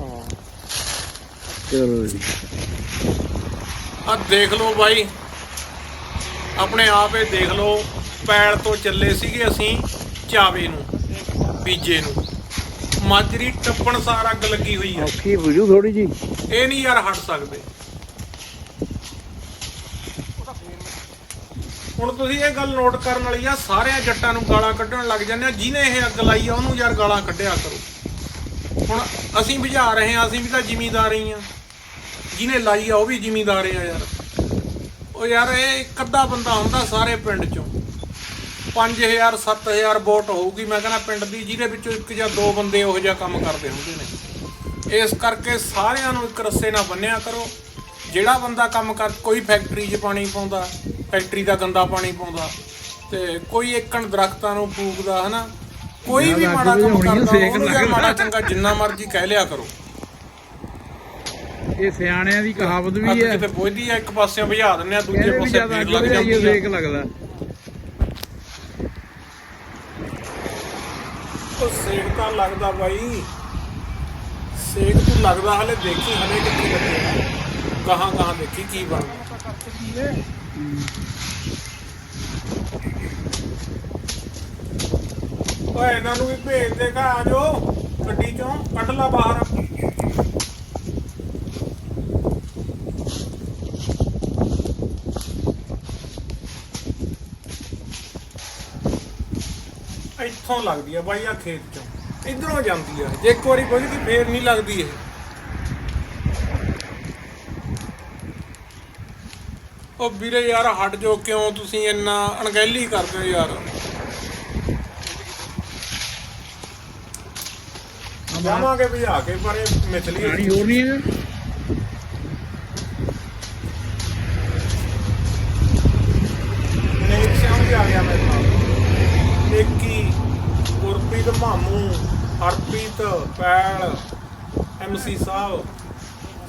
ਹਾਂ ਚਲੋ ਜੀ ਆ ਦੇਖ ਲਓ ਬਾਈ। ਆਪਣੇ ਆਪ ਇਹ ਦੇਖ ਲਓ ਪੈਲ ਤੋਂ ਚੱਲੇ ਸੀਗੇ ਅਸੀਂ ਚਾਵੇ ਨੂੰ ਬੀਜੇ ਨੂੰ। ਮਾਜਰੀ ਟੱਪਣ ਸਾਰ ਅੱਗ ਲੱਗੀ ਹੋਈ ਆ। ਔਖੀ ਵੀਡੀਓ ਥੋੜੀ ਜੀ। ਇਹ ਨਹੀਂ ਯਾਰ ਹਟ ਸਕਦੇ। ਹੁਣ ਤੁਸੀਂ ਇਹ ਗੱਲ ਨੋਟ ਕਰਨ ਵਾਲੀ ਆ ਸਾਰਿਆਂ ਜੱਟਾਂ ਨੂੰ ਗਾਲਾਂ ਕੱਢਣ ਲੱਗ ਜਾਂਦੇ ਆ ਜਿਹਨੇ ਇਹ ਅੱਗ ਲਾਈ ਆ ਉਹਨੂੰ ਯਾਰ ਗਾਲਾਂ ਕੱਢਿਆ ਕਰੋ। ਹੁਣ ਅਸੀਂ ਬੁਝਾ ਰਹੇ ਹਾਂ, ਅਸੀਂ ਵੀ ਤਾਂ ਜ਼ਿਮੀਦਾਰ ਹੀ ਆ ਜਿਹਨੇ ਲਾਈ ਆ, ਉਹ ਵੀ ਜ਼ਿਮੀਦਾਰ ਆ ਯਾਰ। ਉਹ ਯਾਰ, ਇਹ ਇੱਕ ਅੱਧਾ ਬੰਦਾ ਹੁੰਦਾ ਸਾਰੇ ਪਿੰਡ ਚੋਂ। 5000 7000 ਵੋਟ ਹੋਊਗੀ। ਮੈਂ ਕਹਿੰਦਾ ਪਿੰਡ ਦੀ, ਜਿਹਦੇ ਵਿੱਚੋਂ ਇੱਕ ਜਾਂ ਦੋ ਬੰਦੇ ਉਹੋ ਜਿਹਾ ਕੰਮ ਕਰਦੇ ਹੁੰਦੇ ਨੇ। ਇਸ ਕਰਕੇ ਸਾਰਿਆਂ ਨੂੰ ਇੱਕ ਰੱਸੇ ਨਾਲ ਬੰਨਿਆ ਕਰੋ। ਜਿਹੜਾ ਬੰਦਾ ਕੰਮ ਕਰ, ਕੋਈ ਫੈਕਟਰੀ 'ਚ ਪਾਣੀ ਪਾਉਂਦਾ, ਫੈਕਟਰੀ ਦਾ ਗੰਦਾ ਪਾਣੀ ਪਾਉਂਦਾ ਤੇ ਕੋਈ ਏਕਣ ਦਰਖਤਾਂ ਨੂੰ ਫੂਕਦਾ, ਹਨਾ? ਕੋਈ ਵੀ ਮਾੜਾ ਕੰਮ ਕਰਦਾ ਉਹਨੂੰ ਯਾਰ ਲੱਗਦਾ। ਮਾੜਾ ਚੰਗਾ ਜਿੰਨਾ ਮਰਜ਼ੀ ਕਹਿ ਲਿਆ ਕਰੋ। ਇਹ ਸਿਆਣਿਆਂ ਦੀ ਕਹਾਵਤ ਵੀ ਹੈ। ਕਿਤੇ ਪੁੱਜਦੀ ਆ ਇੱਕ ਪਾਸਿਓਂ ਬੁਝਾ ਦਿੰਦੇ ਆ ਦੂਜੇ ਪਾਸੇ ਫੇਰ ਲੱਗ ਜਾਂਦੀ ਸੇਕ ਲੱਗਦਾ। ਉਹ ਸੇਕ ਤਾਂ ਲੱਗਦਾ ਬਾਈ। ਸੇਕ ਤੂੰ ਲੱਗਦਾ ਹਲੇ ਦੇਖੀ ਹਲੇ ਕਿੱਥੇ ਲੱਗੇਗਾ ਕਹਾਂ ਕਹਾਂ ਦੇਖੀ ਕੀ ਬਣਦਾ। ਓਏ, ਇਹਨਾਂ ਨੂੰ ਵੀ ਭੇਜ ਦੇ ਘਰ ਆ ਜਾਓ। ਗੱਡੀ ਚੋਂ ਕੱਢ ਲਾ ਬਾਹਰ। ਇੱਥੋਂ ਲੱਗਦੀ ਆ ਬਾਈ ਆ ਖੇਤ ਚੋਂ। ਇਧਰੋਂ ਜਾਂਦੀ ਆ। ਜੇ ਇੱਕ ਵਾਰੀ ਪੁੱਜ ਗਈ, ਫੇਰ ਨਹੀਂ ਲੱਗਦੀ ਇਹ। ਉਹ ਵੀਰੇ ਯਾਰ, ਹਟ ਜੋ ਕਿਉਂ ਤੁਸੀਂ ਇੰਨਾ ਅਣਗਹਿਲੀ ਕਰਦੇ ਹੋ ਯਾਰ? ਜਾਵਾਂਗੇ ਭਜਾ ਕੇ ਪਰ ਇਹ ਮਿਥਲੀ ਪਾਣੀ ਹੋਰ ਨਹੀਂ ਹੈ ਨੇਕ ਸਿਆਮ ਵੀ ਆ ਗਿਆ ਮੇਰੇ ਨਾਲ ਏਕੀ ਗੁਰਪ੍ਰੀਤ ਮਾਮੂ ਹਰਪ੍ਰੀਤ ਪੈਲ ਐਮਸੀ ਸਾਹਿਬ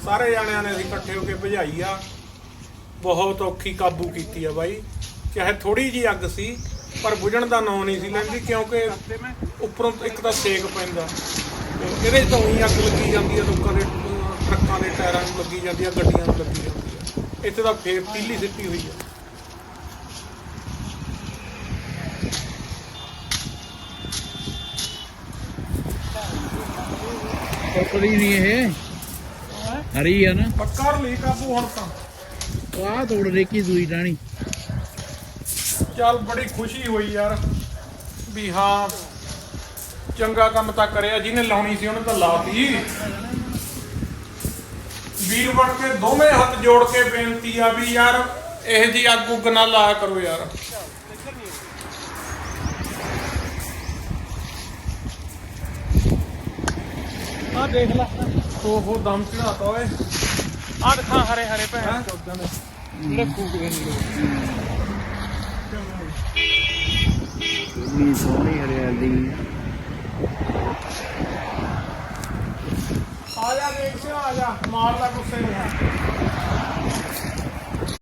ਸਾਰੇ ਜਾਣਿਆਂ ਨੇ ਅਸੀਂ ਇਕੱਠੇ ਹੋ ਕੇ ਭਜਾਈ ਆ। ਬਹੁਤ ਔਖੀ ਕਾਬੂ ਕੀਤੀ ਆ ਬਾਈ। ਚਾਹੇ ਥੋੜੀ ਜੀ ਅੱਗ ਸੀ ਪਰ ਬੁਝਣ ਦਾ ਨਾਂ ਨਹੀਂ ਸੀ ਲੈਂਦੀ ਕਿਉਂਕਿ ਉੱਪਰੋਂ ਇੱਕ ਤਾਂ ਸੇਕ ਪੈਂਦਾ। ਇਹਦੇ 'ਚ ਤਾਂ ਉਹੀ ਅੱਗ ਲੱਗੀ ਜਾਂਦੀ ਆ ਲੋਕਾਂ ਦੇ ਅਹ, ਟਰੱਕਾਂ ਦੇ ਟਾਇਰਾਂ ਨੂੰ ਲੱਗੀ ਜਾਂਦੀ ਆ ਗੱਡੀਆਂ ਨੂੰ ਲੱਗੀ ਜਾਂਦੀ ਆ ਇੱਥੇ ਤਾਂ ਫੇਰ ਤੀਲੀ ਸਿੱਟੀ ਹੋਈ ਆ। ਪਕੜੀ ਨਹੀਂ ਇਹ। ਹਰੀ ਆ ਨਾ। ਪੱਕਾ ਲਈ ਕਾਬੂ ਹੁਣ ਤਾਂ। ਆਹ ਤੋੜ ਦੇ ਕੀ ਦੂਈ ਟਾਣੀ ਚੱਲ ਬੜੀ ਖੁਸ਼ੀ ਹੋਈ ਯਾਰ ਵੀ ਹਾਂ ਚੰਗਾ ਕੰਮ ਤਾਂ ਕਰਿਆ ਜਿਹਨੇ ਲਾਉਣੀ ਸੀ ਉਹਨੇ ਤਾਂ ਲਾਤੀ। ਵੀਰ ਬਣ ਕੇ ਦੋਵੇਂ ਹੱਥ ਜੋੜ ਕੇ ਬੇਨਤੀ ਆ ਵੀ ਯਾਰ ਇਹ ਜੀ ਅੱਗ ਉੱਗ ਨਾ ਲਾਇਆ ਕਰੋ ਯਾਰ। ਆ ਦੇਖ ਲੈ। ਹੋ ਹੋ ਦਮ ਚੜਾਤਾ ਓਏ। ਆ ਦਿਖਾ ਹਰੇ ਹਰੇ ਭੈਣ ਚੋਦਾਂ ਦੇ ਜਿਹੜੇ ਫੂਕਦੇ ਨੇ ਲੋਕ ਇੰਨੀ ਸੋਹਣੀ ਹਰਿਆਲੀ ਆ ਜਾ ਦੇਖ ਸਿਆ ਆ ਜਾ। ਮਾਰ ਗੁੱਸੇ ਨੂੰ।